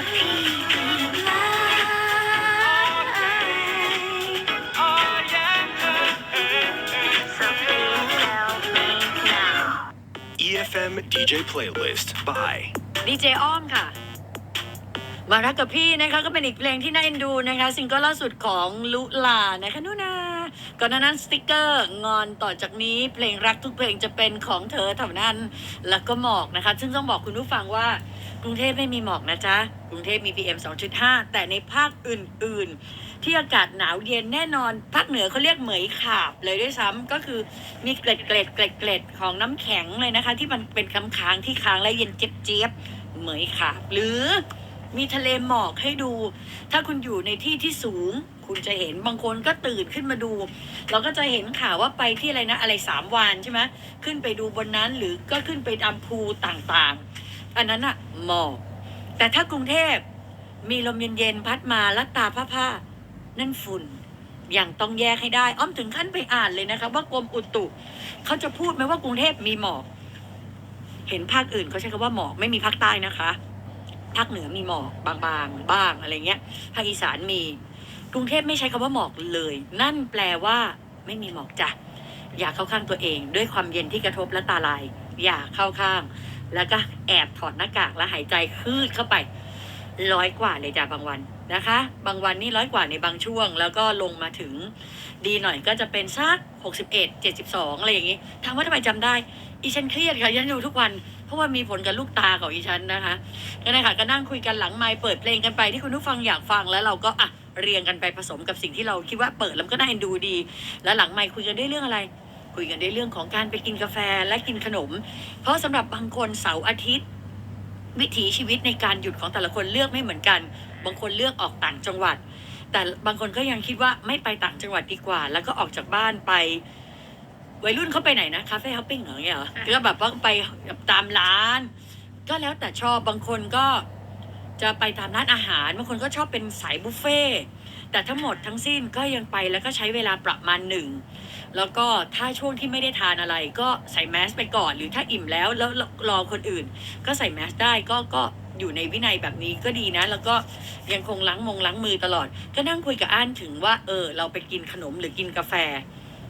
EFM DJ playlist by ดีเจอ้อมค่ะ มารักกับพี่นะคะ ก็เป็นอีกเพลงที่น่าเอ็นดูนะคะ ซิงเกิลล่าสุดของลุลานะคะนุนาก่อนหน้านั้นสติกเกอร์งอนต่อจากนี้เพลงรักทุกเพลงจะเป็นของเธอเท่านั้น แล้วก็หมอกนะคะ ซึ่งต้องบอกคุณผู้ฟังว่า กรุงเทพไม่มีหมอกนะจ๊ะ กรุงเทพมี PM 2.5 แต่ในภาคอื่น ๆ ที่อากาศหนาวเย็นแน่นอน ภาคเหนือเขาเรียกเหมยขาบเลยด้วยซ้ำก็คือมีเกล็ดเกล็ดเกล็ดเกล็ดของน้ำแข็งเลยนะคะ ที่มันเป็นค้างๆที่ค้างและเย็นเจี๊ยบๆเหมยขาบ หรือมีทะเลหมอกให้ดู ถ้าคุณอยู่ในที่ที่สูง คุณจะเห็นบางคนก็ตื่นขึ้นมาดู เราก็จะเห็นข่าวว่าไปที่อะไรนะอะไรสามวันใช่ไหมขึ้นไปดูบนนั้นหรือก็ขึ้นไปตามภูต่างๆ อันนั้นอะหมอกแต่ถ้ากรุงเทพมีลมเย็นๆพัดมาแล้วตาผ้าๆนั่นฝุ่นอย่างต้องแยกให้ได้ อ้อมถึงขั้นไปอ่านเลยนะคะว่ากรมอุตุเขาจะพูดไหมว่ากรุงเทพมีหมอกเห็นภาคอื่นเขาใช้คำว่าหมอกไม่มีภาคใต้นะคะภาคเหนือมีหมอกบางๆบ้างอะไรเงี้ยภาคอีสานมี กรุงเทพไม่ใช้คำว่าหมอกเลย นั่นแปลว่า ไม่มีหมอกจ้ะอย่าเข้าข้างตัวเอง ด้วยความเย็นที่กระทบและตาลาย อย่าเข้าข้าง แล้วก็แอบถอดหน้ากากแล้วหายใจคืดเข้าไป ร้อยกว่าเลยจ้ะบางวันนะคะ บางวันนี่ร้อยกว่าในบางช่วง แล้วก็ลงมาถึงดีหน่อยก็จะเป็นสักหกสิบเอ็ดเจ็ดสิบสองอะไรอย่างงี้ถามว่าทำไมจำได้ อีฉันเครียดค่ะฉันดูทุกวัน เพราะว่ามีผลกับลูกตาของอีฉันนะคะก็นนะคะก็นั่งคุยกันหลังไมค์เปิดเพลงกันไปที่คุณผู้ฟังอยากฟังแล้วเราก็อะเรียงกันไปผสมกับสิ่งที่เราคิดว่าเปิดแล้วก็น่าเอ็นดูดี แล้วหลังไมค์คุยกันได้เรื่องอะไร คุยกันได้เรื่องของการไปกินกาแฟและกินขนม เพราะสำหรับบางคนเสาร์อาทิตย์ วิถีชีวิตในการหยุดของแต่ละคนเลือกไม่เหมือนกัน บางคนเลือกออกต่างจังหวัด แต่บางคนก็ยังคิดว่าไม่ไปต่างจังหวัดดีกว่า แล้วก็ออกจากบ้านไปวัยรุ่นเขาไปไหนนะคาเฟ่ฮอปปิ้งเหรออย่างเงี้ยเหรอก็แบบว่าไปตามร้าน ก็แล้วแต่ชอบบางคนก็จะไปตามร้านอาหารบางคนก็ชอบเป็นสายบุฟเฟ่ต์ แต่ทั้งหมดทั้งสิ้นก็ยังไปแล้วก็ใช้เวลาประมาณหนึ่งแล้วก็ถ้าช่วงที่ไม่ได้ทานอะไรก็ใส่แมสไปก่อน หรือถ้าอิ่มแล้วแล้วรอคนอื่น ก็ใส่แมสได้ก็ก็อยู่ในวินัยแบบนี้ก็ดีนะ แล้วก็ยังคงล้างมงล้างมือตลอด ก็นั่งคุยกับอ้านถึงว่า เออ เราไปกินขนมหรือกินกาแฟ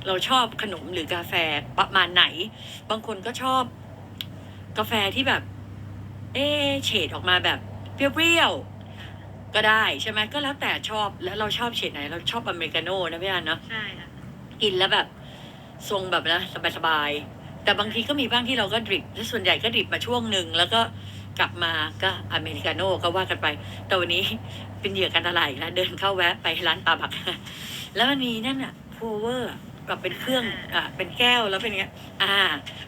เราชอบขนมหรือกาแฟประมาณไหน บางคนก็ชอบ กาแฟที่แบบ เอเฉดออกมาแบบเปรี้ยวๆ ก็ได้ใช่ไหมก็แล้วแต่ชอบแล้วเราชอบเฉดไหน เราชอบอเมริกาโน่นะพี่อันเนาะใช่ค่ะกินแล้วแบบทรงแบบนะสบายๆแต่บางทีก็มีบ้างที่เราก็ดริปและส่วนใหญ่ก็ดริปมาช่วงหนึ่งแล้วก็กลับมาก็อเมริกาโน่ก็ว่ากันไป แต่วันนี้เป็นเหยื่อการตลาดอีกแล้วเดินเข้าแวะไปร้านตาบัก แล้วมันมีนั่นอะโพเวอร์ แบบเป็นเครื่องอะเป็นแก้วแล้วเป็นอย่างเงี้ย อ่า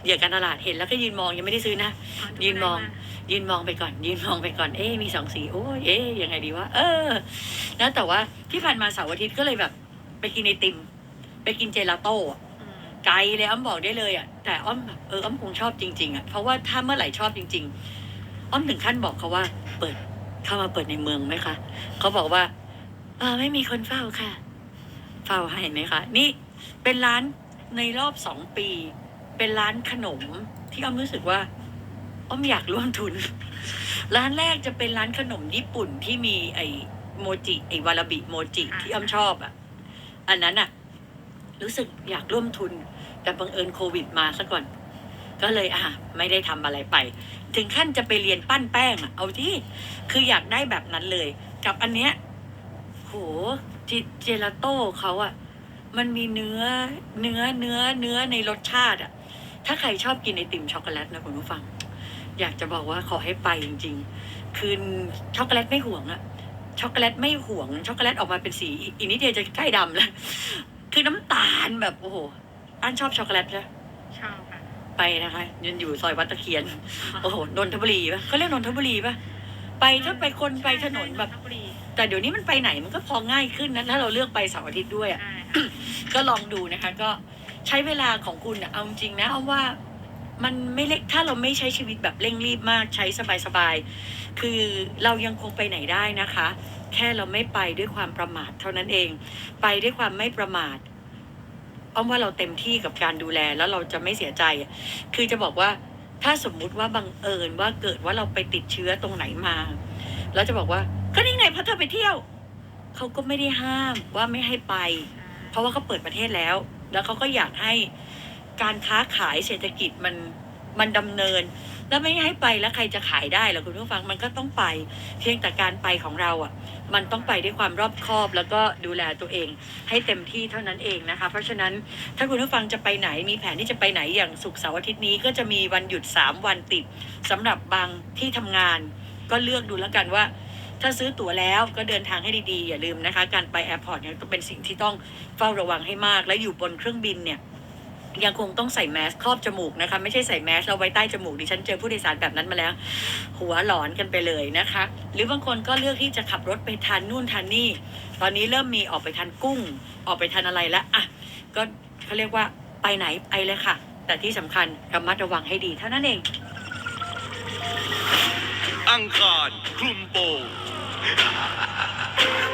เหยื่อการตลาดเห็นแล้วก็ยืนมองยังไม่ได้ซื้อนะ ยืนมอง ยืนมองไปก่อน ยืนมองไปก่อน เอ๊ะมีสองสีโอ้ยเอ๊ะยังไงดีวะ เออ แล้วแต่ว่าที่ผ่านมาเสาร์อาทิตย์ก็เลยแบบ ไปกินไอติม ไปกินเจลาโต้อะอืมไกลเลยอ้อมบอกได้เลยอะ แต่อ้อมแบบเอออ้อมคงชอบจริงๆอะ เพราะว่าถ้าเมื่อไหร่ชอบจริง ๆ อ้อมถึงขั้นบอกเขาว่า เปิดเข้ามาเปิดในเมืองไหมคะ เขาบอกว่า เออไม่มีคนเฝ้าค่ะ เฝ้าให้ไหมคะ นี่ เป็นร้านในรอบสองปี เป็นร้านขนมที่อ้อมรู้สึกว่าอ้อมอยากร่วมทุน ร้านแรกจะเป็นร้านขนมญี่ปุ่นที่มีไอโมจิไอวาราบิโมจิที่อ้อมชอบอะ อันนั้นอะ รู้สึกอยากร่วมทุน แต่บังเอิญโควิดมาซะก่อน ก็เลยอะไม่ได้ทำอะไรไป ถึงขั้นจะไปเรียนปั้นแป้งอะเอาที่คืออยากได้แบบนั้นเลย กับอันเนี้ยโหจิเจลาโต้เขาอะ มันมีเนื้อเนื้อเนื้อเนื้อในรสชาติอะถ้าใครชอบกินไอติมช็อกโกแลตนะคุณผู้ฟัง อยากจะบอกว่าขอให้ไปจริง ๆ คือช็อกโกแลตไม่ห่วงอะช็อกโกแลตไม่ห่วง ช็อกโกแลตออกมาเป็นสีอีกนิดเดียวจะใกล้ดำแล้วคือน้ำตาลแบบโอ้โหอันชอบช็อกโกแลตใช่ชอบค่ะไปนะคะยืนอยู่ซอยวัดตะเคียน โอ้โหนนทบุรีปะเขาเรียกนนทบุรีปะไปถ้าไปคนไปถนนแบบใช่ใช่นทบุรี แต่เดี๋ยวนี้มันไปไหนมันก็พอง่ายขึ้นนะถ้าเราเลือกไปเสาร์อาทิตย์ด้วยอะใช่ค่ะก็ลองดูนะคะ ก็ใช้เวลาของคุณอะเอาจริงๆนะเอาว่ามันไม่เล็กถ้าเราไม่ใช้ชีวิตแบบเร่งรีบมากใช้สบายๆ คือเรายังคงไปไหนได้นะคะ แค่เราไม่ไปด้วยความประมาทเท่านั้นเอง ไปด้วยความไม่ประมาทอ้อมว่าเราเต็มที่กับการดูแลแล้วเราจะไม่เสียใจอะคือจะบอกว่าถ้าสมมุติว่าบังเอิญว่าเกิดว่าเราไปติดเชื้อตรงไหนมา แล้วจะบอกว่าก็นี่ไงเพราะเธอไปเที่ยวเขาก็ไม่ได้ห้ามว่าไม่ให้ไป เพราะว่าเขาเปิดประเทศแล้ว แล้วเขาก็อยากให้การค้าขายเศรษฐกิจมันมันดำเนิน แล้วไม่ให้ไปแล้วใครจะขายได้ล่ะคุณผู้ฟังมันก็ต้องไป เพียงแต่การไปของเราอะ มันต้องไปด้วยความรอบคอบแล้วก็ดูแลตัวเอง ให้เต็มที่เท่านั้นเองนะคะ เพราะฉะนั้นถ้าคุณผู้ฟังจะไปไหนมีแผนที่จะไปไหนอย่างศุกร์เสาร์อาทิตย์นี้ก็จะมีวันหยุด 3 วันติดสำหรับบางที่ทำงาน ก็เลือกดูแล้วกันว่า ถ้าซื้อตั๋วแล้วก็เดินทางให้ดีๆ อย่าลืมนะคะ การไปแอร์พอร์ตเนี่ยต้องเป็นสิ่งที่ต้องเฝ้าระวังให้มาก และอยู่บนเครื่องบินเนี่ยยังคงต้องใส่แมสครอบจมูกนะคะ ไม่ใช่ใส่แมสเราไว้ใต้จมูกดิฉันเจอผู้โดยสารแบบนั้นมาแล้ว หัวหลอนกันไปเลยนะคะ หรือบางคนก็เลือกที่จะขับรถไปทานนู่นทานนี่ ตอนนี้เริ่มมีออกไปทานกุ้ง ออกไปทานอะไรแล้วอะก็เขาเรียกว่าไปไหนไปเลยค่ะ แต่ที่สำคัญระมัดระวังให้ดีเท่านั้นเอง อังคารคลุมโปง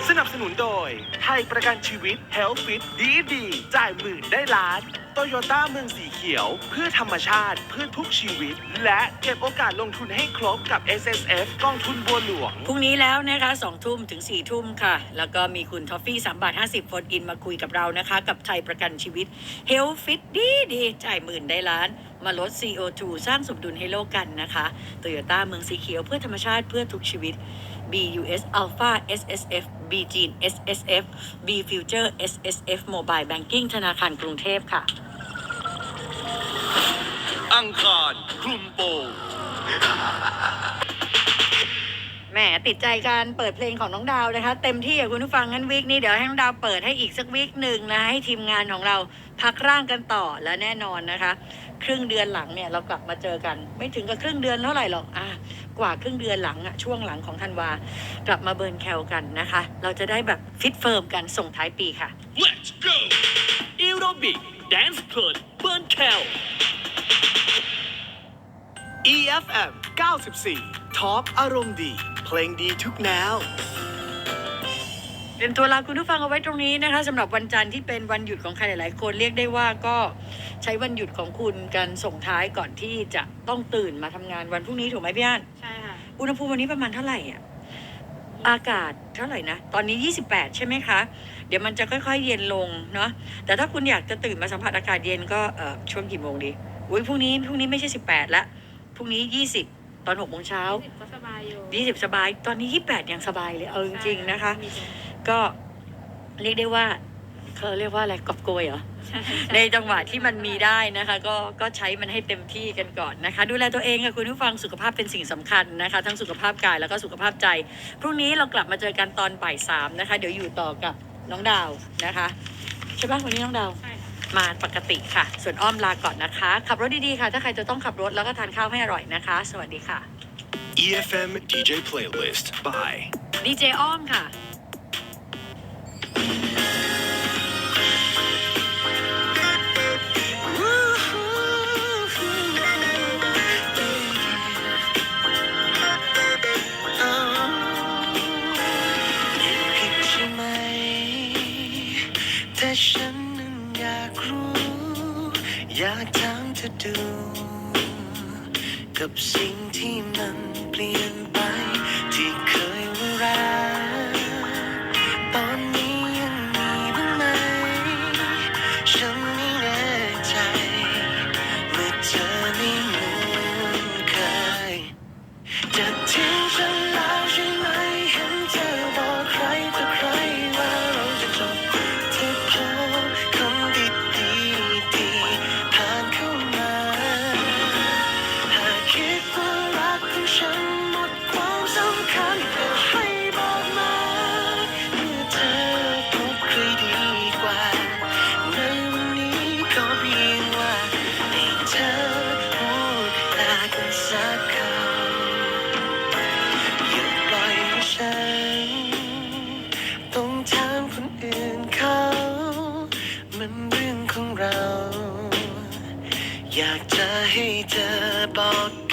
สนับสนุนโดย ไทยประกันชีวิต Health Fit ดีดี จ่ายหมื่นได้ล้าน โตโยต้าเมืองสีเขียว เพื่อธรรมชาติ เพื่อทุกชีวิต และเก็บโอกาสลงทุนให้ครบกับ S S F กองทุนบัวหลวง พรุ่งนี้แล้วนะคะสองทุ่มถึงสี่ทุ่มค่ะ แล้วก็มีคุณทอฟฟี่สามบาทห้าสิบโฟนอินมาคุยกับเรานะคะ กับไทยประกันชีวิต h e a l t h Fit ดีดี จ่ายหมื่นได้ล้านมาลด CO2 สร้างสมดุลให้โลกกันนะคะโตโยต้าเมืองสีเขียวเพื่อธรรมชาติเพื่อทุกชีวิต BUS Alpha SSF B Gene SSF B Future SSF Mobile Banking ธนาคารกรุงเทพค่ะ อังคารคลุมโปง หมติดใจการเปิดเพลงของน้องดาวนะคะ เต็มที่อะคุณผู้ฟังงั้นวีคนี้เดี๋ยวให้น้องดาวเปิดให้อีกสักวีคหนึ่งนะให้ทีมงานของเราพักร่างกันต่อและแน่นอนนะคะ ครึ่งเดือนหลังเนี่ยเรากลับมาเจอกัน ไม่ถึงกับครึ่งเดือนเท่าไหร่หรอกอะกว่าครึ่งเดือนหลังอะช่วงหลังของธันวากลับมาเบิร์นแคลกันนะคะ เราจะได้แบบฟิตเฟิร์มกันส่งท้ายปีค่ะ Let's go แอโรบิกแดนซ์เพลินเบิร์นแคล EFM 94 Talk อารมณ์ดี เพลงดีทุกแนวเตรียมตัวลาคุณผู้ฟังเอาไว้ตรงนี้นะคะสำหรับวันจันทร์ที่เป็นวันหยุดของใครหลาย ๆ คนเรียกได้ว่าก็ใช้วันหยุดของคุณกันส่งท้ายก่อนที่จะต้องตื่นมาทำงานวันพรุ่งนี้ถูกไหมพี่อันใช่ค่ะ อุณหภูมิวันนี้ประมาณเท่าไหร่อะอากาศเท่าไหร่นะ ตอนนี้ 28 ใช่ไหมคะ เดี๋ยวมันจะค่อยๆ เย็นลงเนาะแต่ถ้าคุณอยากจะตื่นมาสัมผัสอากาศเย็นก็เอ่อช่วงกี่โมงดีอุ้ยพรุ่งนี้พรุ่งนี้ไม่ใช่ 18ละพรุ่งนี้ 20 ตอน6โมงเช้าสิบก็สบายอยู่ยี่สิบสบาย ตอนนี้ยี่แปดยังสบายเลย เอาจริงๆนะคะ มีตรงก็เรียกได้ว่าเขาเรียกว่าอะไรกอบโกยเหรอใช่ในจังหวะที่มันมีได้นะคะ ก็ก็ใช้มันให้เต็มที่กันก่อนนะคะ ดูแลตัวเองค่ะคุณผู้ฟังสุขภาพเป็นสิ่งสำคัญนะคะ ทั้งสุขภาพกายแล้วก็สุขภาพใจ พรุ่งนี้เรากลับมาเจอกันตอนบ่ายสามนะคะ เดี๋ยวอยู่ต่อกับน้องดาวนะคะ ใช่ปะวันนี้น้องดาว ใช่ค่ะ มาปกติค่ะ ส่วนอ้อมลาก่อนนะคะ ขับรถดีๆค่ะ ถ้าใครจะต้องขับรถแล้วก็ทานข้าวให้อร่อยนะคะ สวัสดีค่ะ EFM DJ Playlist by ดีเจอ้อมค่ะ ดู กับสิ่งที่มันเปลี่ยน รื่